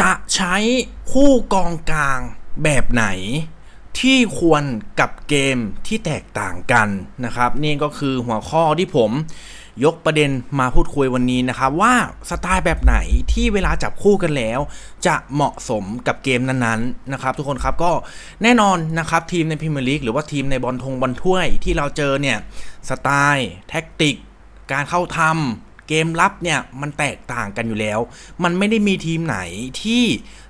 จะใช้คู่กองกลางแบบไหน ที่ควรกับเกมที่แตกต่างกันนะครับ นี่ก็คือหัวข้อที่ผมยกประเด็นมาพูดคุยวันนี้นะครับว่าสไตล์แบบไหนที่เวลาจับคู่กันแล้ว จะเหมาะสมกับเกมนั้นๆนะครับ ทุกคนครับก็แน่นอนนะครับทีมในพรีเมียร์ลีกหรือว่าทีมในบอลทงบอลถ้วยที่เราเจอเนี่ยสไตล์แท็กติก การเข้าทำ เกมรับเนี่ยมันแตกต่างกันอยู่แล้ว มันไม่ได้มีทีมไหนที่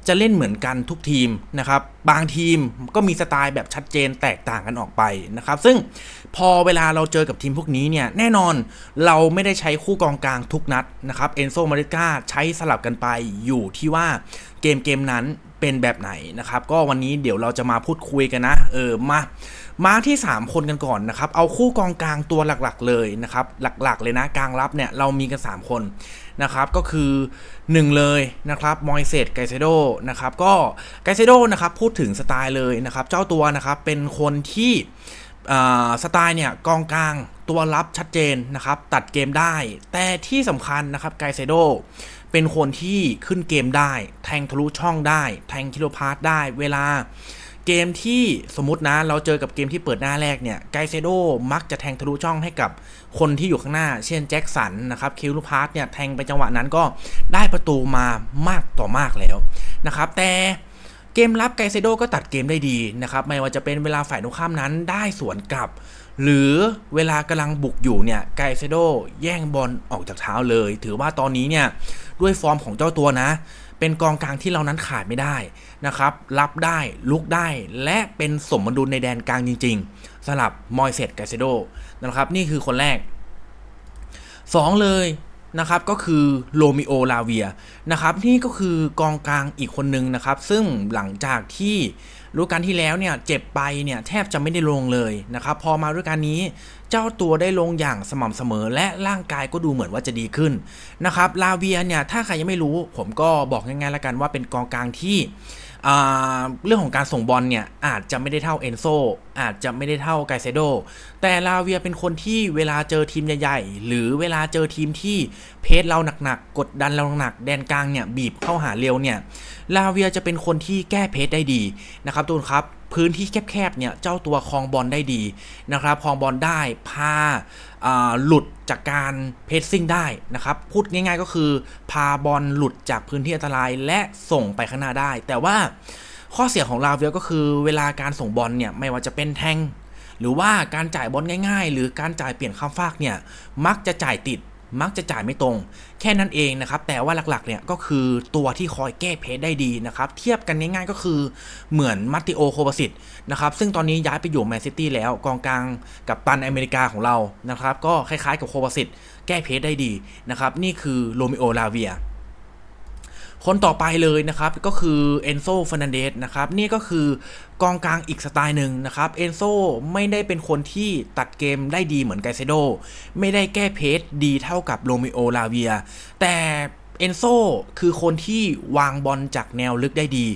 จะเล่นเหมือนกันทุกทีมนะครับบางทีมก็มีสไตล์แบบชัดเจนแตกต่างกันออกไปนะครับซึ่งพอเวลาเราเจอกับทีมพวกนี้เนี่ยแน่นอนเราไม่ได้ใช้คู่กองกลางทุกนัดนะครับเอนโซมาริก้าใช้สลับกันไปอยู่ที่ว่าเกมเกมนั้นเป็นแบบไหนนะครับ ก็วันนี้เดี๋ยวเราจะมาพูดคุยกันนะ เออมามาที่ 3 คนกันก่อนนะครับ เอาคู่กองกลางตัวหลักๆเลยนะครับ หลักๆเลยนะกลางรับเนี่ยเรามีกัน 3 คนนะครับก็คือ 1 เลยนะครับมอยเซตไกเซโดนะครับก็ไกเซโดนะครับพูดถึงสไตล์เลยนะครับเจ้าตัวนะครับเป็นคนที่สไตล์เนี่ยกองกลางตัวรับชัดเจนนะครับตัดเกมได้ แต่ที่สำคัญนะครับไกเซโดเป็นคนที่ขึ้นเกมได้ แทงทะลุช่องได้ แทงคิโลพาร์ตได้เวลา เกมที่สมมตินะเราเจอกับเกมที่เปิดหน้าแรกเนี่ยไกเซโดมักจะแทงทะลุช่องให้กับคนที่อยู่ข้างหน้า เช่นแจ็คสันนะครับคิวลูพาร์ตเนี่ยแทงไปจังหวะนั้นก็ได้ประตูมามากต่อมากแล้วนะครับแต่เกมรับไกเซโดก็ตัดเกมได้ดีนะครับไม่ว่าจะเป็นเวลาฝ่ายตรงข้ามนั้นได้สวนกลับ หรือเวลากำลังบุกอยู่เนี่ยไกเซโดแย่งบอลออกจากเท้าเลย ถือว่าตอนนี้เนี่ยด้วยฟอร์มของเจ้าตัวนะ เป็นกองกลางที่เรานั้นขาดไม่ได้นะครับรับได้ลุกได้และเป็นสมดุลในแดนกลางจริง ๆสำหรับมอยเซตกาเซโดนะครับนี่คือคนแรก 2 เลย นะครับก็คือโรมิโอลาเวียนะครับนี่ก็คือกองกลางอีกคนนึงนะครับ ซึ่งหลังจากที่รู้การที่แล้วเนี่ยเจ็บไปเนี่ยแทบจะไม่ได้ลงเลยนะครับ พอมาด้วยการนี้เจ้าตัวได้ลงอย่างสม่ำเสมอ และร่างกายก็ดูเหมือนว่าจะดีขึ้นนะครับลาเวียเนี่ยถ้าใครยังไม่รู้ ผมก็บอกง่ายๆแล้วกันว่าเป็นกองกลางที่ เรื่องของการส่งบอลเนี่ยอาจจะไม่ได้เท่าเอนโซอาจจะไม่ได้เท่าไกเซโด แต่ลาเวียเป็นคนที่เวลาเจอทีมใหญ่ๆ หรือเวลาเจอทีมที่เพจเราหนักๆ กดดันเราหนักแดนกลางเนี่ยบีบเข้าหาเร็วเนี่ยลาเวียจะเป็นคนที่แก้เพจได้ดีนะครับทุกคนครับ พื้นที่แคบๆเนี่ยเจ้าตัวคลองบอลได้ดีนะครับคลองบอลได้พาหลุดจากการเพสซิ่งได้นะครับพูดง่ายๆก็คือ พาบอลหลุดจากพื้นที่อันตรายและส่งไปข้างหน้าได้ แต่ว่าข้อเสียของลาเวียก็คือเวลาการส่งบอลเนี่ยไม่ว่าจะเป็นแทงหรือว่าการจ่ายบอลง่าย ๆ หรือการจ่ายเปลี่ยนข้ามฟากเนี่ยมักจะจ่ายติด มักจะจ่ายไม่ตรง แค่นั้นเองนะครับ แต่ว่าหลักๆเนี่ยก็คือตัวที่คอยแก้เพจได้ดีนะครับ เทียบกันง่ายๆก็คือเหมือนมัตติโอโคบาสิตนะครับ ซึ่งตอนนี้ย้ายไปอยู่แมนซิตี้แล้วกองกลางกับตันอเมริกาของเรานะครับ ก็คล้ายๆกับโคบาสิตแก้เพจได้ดีนะครับ นี่คือโรมิโอลาเวีย คนต่อไปเลยนะครับก็คือเอนโซฟ e น n นเดสนะครับนี่ก็คือกองกลางอีกสไตล์หนึ่งนะครับเอนโซไม่ได้เป็นคนที่ตัดเกมได้ดีเหมือนไกเซโด ไม่ได้แก้เพจดีเท่ากับโรมิโอลาเวีย แต่เอนโซคือคนที่วางบอลจากแนวลึกได้ดี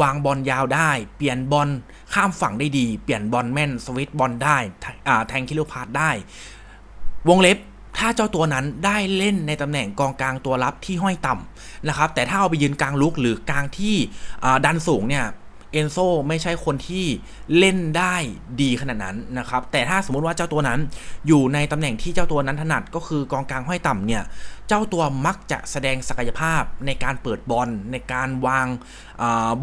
วางบอลยาวได้ เปลี่ยนบอลข้ามฝั่งได้ดี เปลี่ยนบอลแม่นสวิตบอลได้แทงคิโลพาร์ตได้ วงเล็บ ถ้าเจ้าตัวนั้นได้เล่นในตำแหน่งกองกลางตัวรับที่ห้อยต่ำนะครับ แต่ถ้าเอาไปยืนกลางลุกหรือกลางที่ดันสูงเนี่ยเอนโซไม่ใช่คนที่เล่นได้ดีขนาดนั้นนะครับ แต่ถ้าสมมุติว่าเจ้าตัวนั้นอยู่ในตำแหน่งที่เจ้าตัวนั้นถนัดก็คือกองกลางห้อยต่ำเนี่ย เจ้าตัวมักจะแสดงศักยภาพในการเปิดบอลในการวาง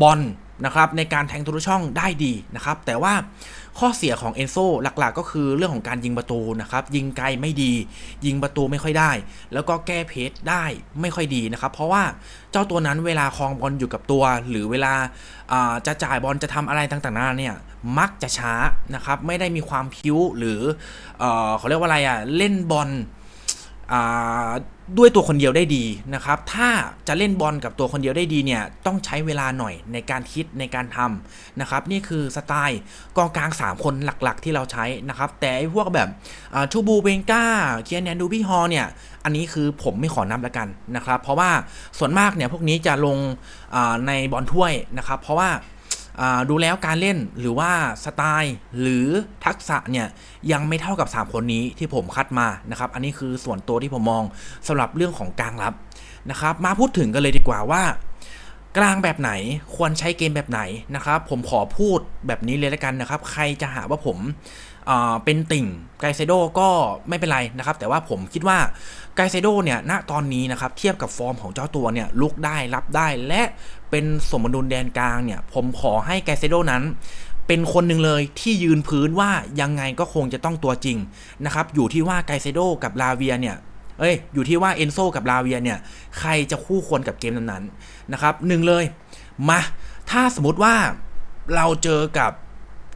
บอลนะครับในการแทงทุกช่องได้ดีนะครับ แต่ว่า ข้อเสียของเอนโซหลักๆ ก็คือเรื่องของการยิงประตูนะครับ ยิงไกลไม่ดี ยิงประตูไม่ค่อยได้ แล้วก็แก้เพจได้ไม่ค่อยดีนะครับ เพราะว่าเจ้าตัวนั้นเวลาคลองบอลอยู่กับตัว หรือเวลาจะจ่ายบอลจะทำอะไรต่างๆนั้นเนี่ยมักจะช้านะครับ ไม่ได้มีความพิ้วหรือเขาเรียกว่าอะไรอะเล่นบอล ด้วยตัวคนเดียวได้ดีนะครับ ถ้าจะเล่นบอลกับตัวคนเดียวได้ดีเนี่ยต้องใช้เวลาหน่อยในการคิดในการทำนะครับ นี่คือสไตล์กองกลาง 3 คนหลักๆ ที่เราใช้นะครับ แต่พวกแบบชูบูเบงกาเคียนแนนดูบี้ฮอเนี่ย อันนี้คือผมไม่ขอนับแล้วกันนะครับ เพราะว่าส่วนมากเนี่ยพวกนี้จะลงในบอลถ้วยนะครับ เพราะว่า ดูแล้วการเล่นหรือว่าสไตล์หรือทักษะเนี่ยยังไม่เท่ากับ 3 คนนี้ที่ผมคัดมานะครับอันนี้คือส่วนตัวที่ผมมองสำหรับเรื่องของกลางรับนะครับมาพูดถึงกันเลยดีกว่าว่า กลางแบบไหนควรใช้เกมแบบไหนนะครับผมขอพูดแบบนี้เลยแล้วกันนะครับ ใครจะหาว่าผม เป็นติ่งไกเซโดก็ไม่เป็นไรนะครับ แต่ว่าผมคิดว่าไกเซโดเนี่ยณตอนนี้นะครับเทียบกับฟอร์มของเจ้าตัวเนี่ยลุกได้รับได้และเป็นสมดุลแดนกลางเนี่ยผมขอให้ไกเซโดนั้นเป็นคนหนึ่งเลยที่ยืนพื้นว่ายังไงก็คงจะต้องตัวจริงนะครับอยู่ที่ว่าไกเซโดกับลาเวียเนี่ยเอ้ยอยู่ที่ว่าเอนโซกับลาเวียเนี่ยใครจะคู่ควรกับเกมนั้นๆนะครับหนึ่งเลยมาถ้าสมมติว่าเราเจอกับ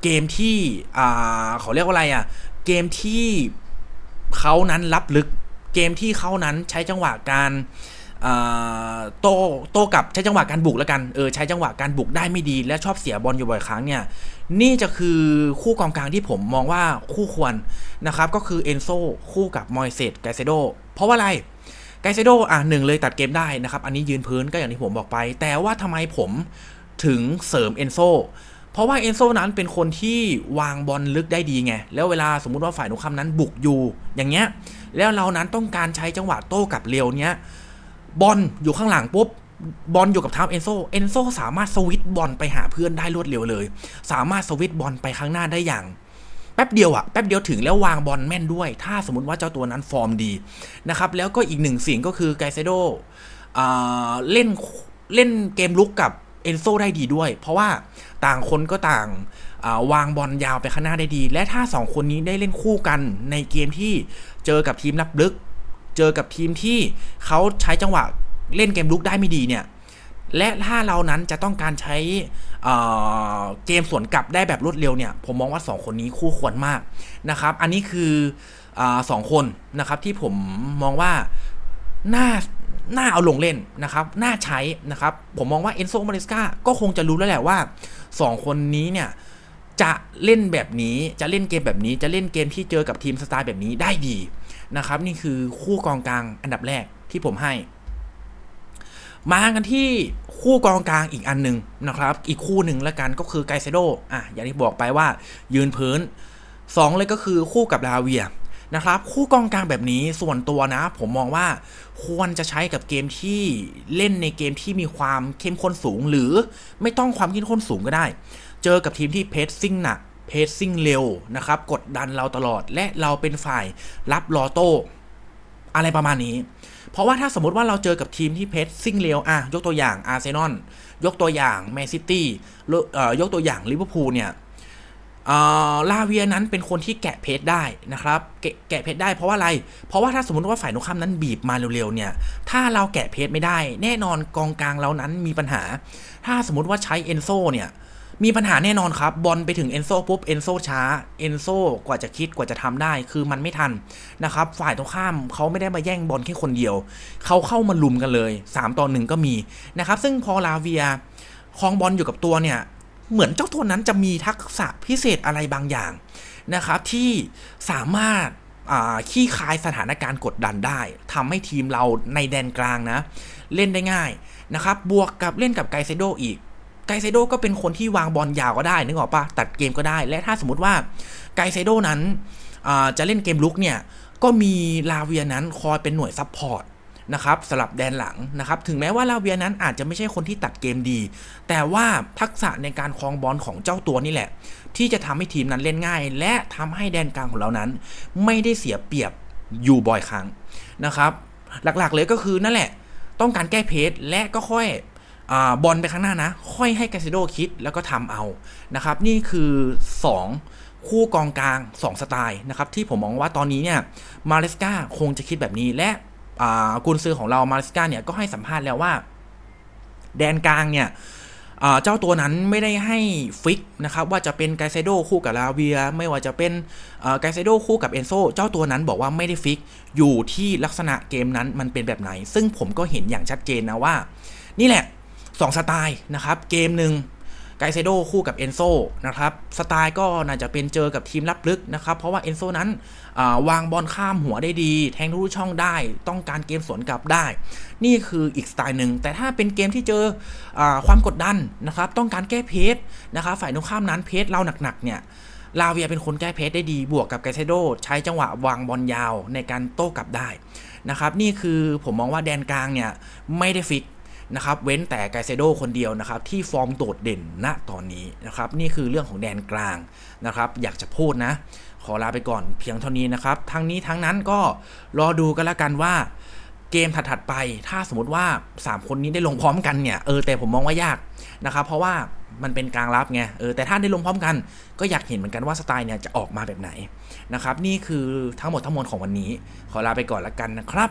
เกมที่อ่าเขาเรียกว่าอะไรอะ่ะ เกมที่เขานั้นรับลึก เกมที่เขานั้นใช้จังหวะการอ่าโตโตกับใช้จังหวะการบุกแล้วกัน เออใช้จังหวะการบุกได้ไม่ดีและชอบเสียบอลอยู่บ่อยครั้งเนี่ย นี่จะคือคู่กองกลางที่ผมมองว่าคู่ควรนะครับ ก็คือเอนโซคู่กับมอยเซตไกเซโด เพราะว่าอะไร ไกเซโดอะหนึ่งเลยตัดเกมได้นะครับ อันนี้ยืนพื้นก็อย่างที่ผมบอกไป แต่ว่าทำไมผมถึงเสริมเอนโซ เพราะว่าเอนโซนั้นเป็นคนที่วางบอลลึกได้ดีไง แล้วเวลาสมมุติว่าฝ่ายตรงข้ามนั้นบุกอยู่ อย่างเงี้ย แล้วเรานั้นต้องการใช้จังหวะโต้กับเร็วเนี้ย บอลอยู่ข้างหลังปุ๊บบอลอยู่กับเท้าเอนโซ เอนโซสามารถสวิตบอลไปหาเพื่อนได้รวดเร็วเลย สามารถสวิตบอลไปข้างหน้าได้อย่างแป๊บเดียวอะแป๊บเดียวถึงแล้ววางบอลแม่นด้วย ถ้าสมมติว่าเจ้าตัวนั้นฟอร์มดีนะครับ แล้วก็อีกหนึ่งสิ่งก็คือไกเซโดเล่นเล่นเกมลุกกับ เอนโซได้ดีด้วย เพราะว่าต่างคนก็ต่างาวางบอลยาวไปข้างหน้าได้ดี และถ้าสองคนนี้ได้เล่นคู่กันในเกมที่เจอกับทีมรับลึก เจอกับทีมที่เขาใช้จังหวะเล่นเกมลุกได้ไม่ดีเนี่ยและถ้าเรานั้นจะต้องการใช้เเกมสวนกลับได้แบบรวดเร็วเนี่ย ผมมองว่า 2 คนนี้คู่ควรมากนะครับ อันนี้คืออสองคนนะครับที่ผมมองว่าน่า น่าเอาลงเล่นนะครับ น่าใช้นะครับ ผมมองว่าเอนโซมาริสกาก็คงจะรู้แล้วแหละว่า 2 คนนี้เนี่ย จะเล่นแบบนี้จะเล่นเกมแบบนี้จะเล่นเกมที่เจอกับทีมสไตล์แบบนี้ได้ดีนะครับ นี่คือคู่กองกลางอันดับแรกที่ผมให้ มากันที่คู่กองกลางอีกอันหนึ่งนะครับ อีกคู่หนึ่งแล้วกันก็คือไกเซโดอะอย่างที่บอกไปว่ายืนพื้น 2 เลยก็คือคู่กับลาเวีย นะครับ คู่กองกลางแบบนี้ส่วนตัวนะ ผมมองว่าควรจะใช้กับเกมที่เล่นในเกมที่มีความเข้มข้นสูง หรือไม่ต้องความเข้มข้นสูงก็ได้ เจอกับทีมที่เพสซิ่งหนักเพสซิ่งเร็วนะครับ กดดันเราตลอดและเราเป็นฝ่ายรับลอโต้อะไรประมาณนี้ เพราะว่าถ้าสมมติว่าเราเจอกับทีมที่เพสซิ่งเร็วอะยกตัวอย่างอาร์เซนอลยกตัวอย่างแมนซิตี้ยกตัวอย่างลิเวอร์พูลเนี่ย ลาเวียนั้นเป็นคนที่แกะเพจได้นะครับ แกะแกะเพจได้เพราะว่าอะไร เพราะว่าถ้าสมมติว่าฝ่ายตรงข้ามนั้นบีบมาเร็วๆเนี่ย ถ้าเราแกะเพจไม่ได้ แน่นอนกองกลางเรานั้นมีปัญหา ถ้าสมมติว่าใช้เอนโซเนี่ยมีปัญหาแน่นอนครับ บอลไปถึงเอนโซปุ๊บเอนโซช้าเอนโซกว่าจะคิดกว่าจะทำได้ คือมันไม่ทันนะครับ ฝ่ายตรงข้ามเขาไม่ได้มาแย่งบอลแค่คนเดียว เขาเข้ามาลุมกันเลย 3 ต่อหนึ่งก็มีนะครับ ซึ่งพอลาเวียคลองบอลอยู่กับตัวเนี่ย เหมือนเจ้าตัวนั้นจะมีทักษะพิเศษอะไรบางอย่างนะครับ ที่สามารถขี้คายสถานการณ์กดดันได้ทำให้ทีมเราในแดนกลางนะ เล่นได้ง่ายนะครับ บวกกับเล่นกับไกเซโดอีก ไกเซโดก็เป็นคนที่วางบอลยาวก็ได้นึกออกปะตัดเกมก็ได้ และถ้าสมมติว่าไกเซโดนั้นจะเล่นเกมลุกเนี่ย ก็มีลาเวียนั้นคอยเป็นหน่วยซับพอร์ต นะครับสลับแดนหลังนะครับถึงแม้ว่าลาเวียนั้นอาจจะไม่ใช่คนที่ตัดเกมดี แต่ว่าทักษะในการคลองบอลของเจ้าตัวนี่แหละ ที่จะทำให้ทีมนั้นเล่นง่าย และทำให้แดนกลางของเรานั้น ไม่ได้เสียเปรียบอยู่บ่อยครั้งนะครับ หลักๆเลยก็คือนั่นแหละ ต้องการแก้เพจและก็ค่อยบอลไปข้างหน้านะ ค่อยให้กาซิโดคิดแล้วก็ทำเอานะครับ นี่คือ 2 คู่กองกลาง 2 สไตล์นะครับ ที่ผมมองว่าตอนนี้เนี่ยมาเลสกาคงจะคิดแบบนี้และ กุนซือของเรามาริสกาเนี่ยก็ให้สัมภาษณ์แล้วว่า แดนกลางเนี่ยเจ้าตัวนั้นไม่ได้ให้ฟิกนะครับว่าจะเป็นไกเซโดคู่กับลาเวีย ไม่ว่าจะเป็นไกเซโดคู่กับเอนโซเจ้าตัวนั้นบอกว่าไม่ได้ฟิกอยู่ที่ลักษณะเกมนั้นมันเป็นแบบไหน ซึ่งผมก็เห็นอย่างชัดเจนนะว่า นี่แหละ 2 สไตล์นะครับ เกมหนึ่ง ไกเซโดคู่กับเอนโซนะครับสไตล์ก็น่าจะเป็นเจอกับทีมรับลึกนะครับ เพราะว่าเอนโซนั้นวางบอลข้ามหัวได้ดี แทงทุช่องได้ ต้องการเกมสวนกลับได้ นี่คืออีกสไตล์หนึ่ง แต่ถ้าเป็นเกมที่เจออความกดดันนะครับ ต้องการแก้เพจนะครับฝ่ายตรงข้ามนั้นเพจเราหนักๆเนี่ยลาเวียเป็นคนแก้เพจได้ดีบวกกับไกเซโดใช้จังหวะวางบอลยาวในการโต้กลับได้นะครับ นี่คือผมมองว่าแดนกลางเนี่ยไม่ได้ฟิก นะครับเว้นแต่ไกเซโดคนเดียวนะครับที่ฟอร์มโดดเด่นณตอนนี้นะครับนี่คือเรื่องของแดนกลางนะครับอยากจะพูดนะ ขอลาไปก่อนเพียงเท่านี้นะครับทั้งนี้ทั้งนั้นก็รอดูกันละกันว่าเกมถัดๆไปถ้าสมมติว่า 3 คนนี้ได้ลงพร้อมกันเนี่ยเออแต่ผมมองว่ายากนะครับเพราะว่ามันเป็นกลางรับไงเออแต่ถ้าได้ลงพร้อมกัน ก็อยากเห็นเหมือนกันว่าสไตล์เนี่ยจะออกมาแบบไหนนะครับนี่คือทั้งหมดทั้งมวลของวันนี้ ขอลาไปก่อนละกันนะครับ